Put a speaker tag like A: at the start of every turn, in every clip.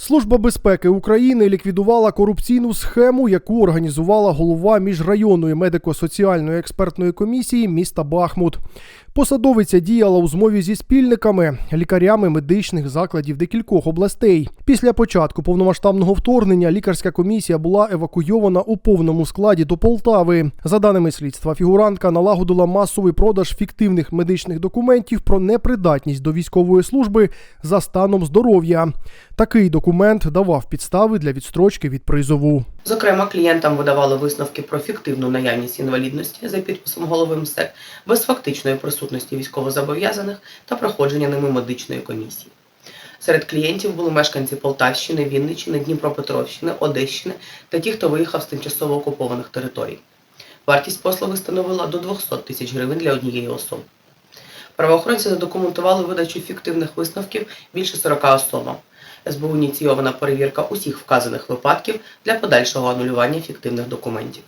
A: Служба безпеки України ліквідувала корупційну схему, яку організувала голова міжрайонної медико-соціальної експертної комісії міста Бахмут. Посадовиця діяла у змові зі спільниками, лікарями медичних закладів декількох областей. Після початку повномасштабного вторгнення лікарська комісія була евакуйована у повному складі до Полтави. За даними слідства, фігурантка налагодила масовий продаж фіктивних медичних документів про непридатність до військової служби за станом здоров'я. Такий документ давав підстави для відстрочки від призову.
B: Зокрема, клієнтам видавали висновки про фіктивну наявність інвалідності за підписом голови МСЕК без фактичної присутності військовозобов'язаних та проходження ними медичної комісії. Серед клієнтів були мешканці Полтавщини, Вінниччини, Дніпропетровщини, Одещини та ті, хто виїхав з тимчасово окупованих територій. Вартість послуги становила до 200 тисяч гривень для однієї особи. Правоохоронці задокументували видачу фіктивних висновків більше 40 особам. СБУ ініційована перевірка усіх вказаних випадків для подальшого анулювання фіктивних документів.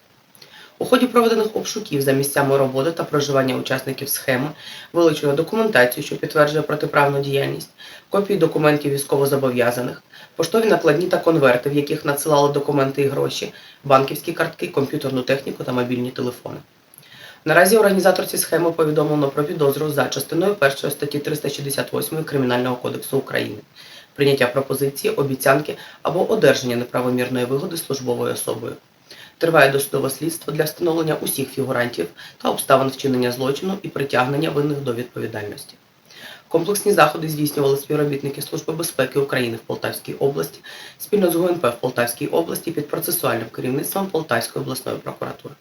B: У ході проведених обшуків за місцями роботи та проживання учасників схеми вилучено документацію, що підтверджує протиправну діяльність, копії документів військовозобов'язаних, поштові накладні та конверти, в яких надсилали документи і гроші, банківські картки, комп'ютерну техніку та мобільні телефони. Наразі організаторці схеми повідомлено про підозру за частиною 1 статті 368 Кримінального кодексу України прийняття пропозиції, обіцянки або одержання неправомірної вигоди службовою особою. Триває досудове слідство для встановлення усіх фігурантів та обставин вчинення злочину і притягнення винних до відповідальності. Комплексні заходи здійснювали співробітники Служби безпеки України в Полтавській області спільно з ГУНП в Полтавській області під процесуальним керівництвом Полтавської обласної прокуратури.